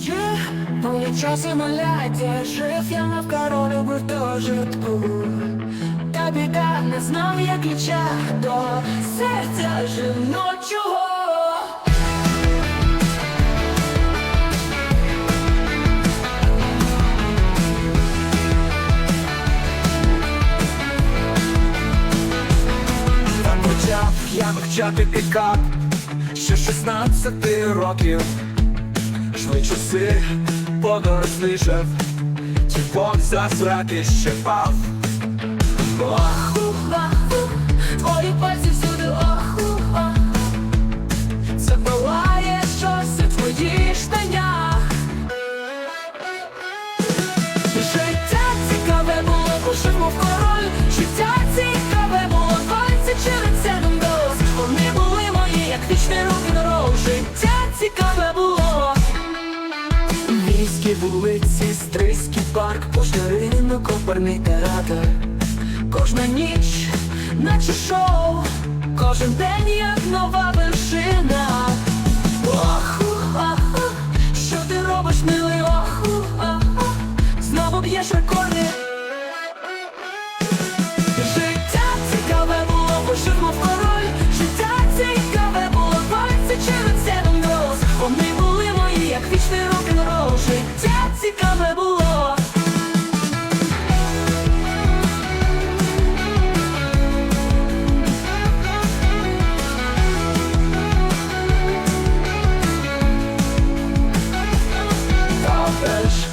Є, мої часи маляття Жив я навкаро любив то житку Та біда не знав я ключа До серця жіночого я вивчати пікап Ще 16 років Шли часи, подорослішав Тіпок засрати ще пав Оху, ух, ах, ух, твої пальці всюди оху, ах. Це палає щось у твоїх штанях Життя Київські вулиці, Стрийський парк, ринок, оперний театр. Кожна ніч, наче шоу, кожен день, як нова вершина. Оху, аху, що ти робиш, милий, оху, аху, знову б'єш рекорди. us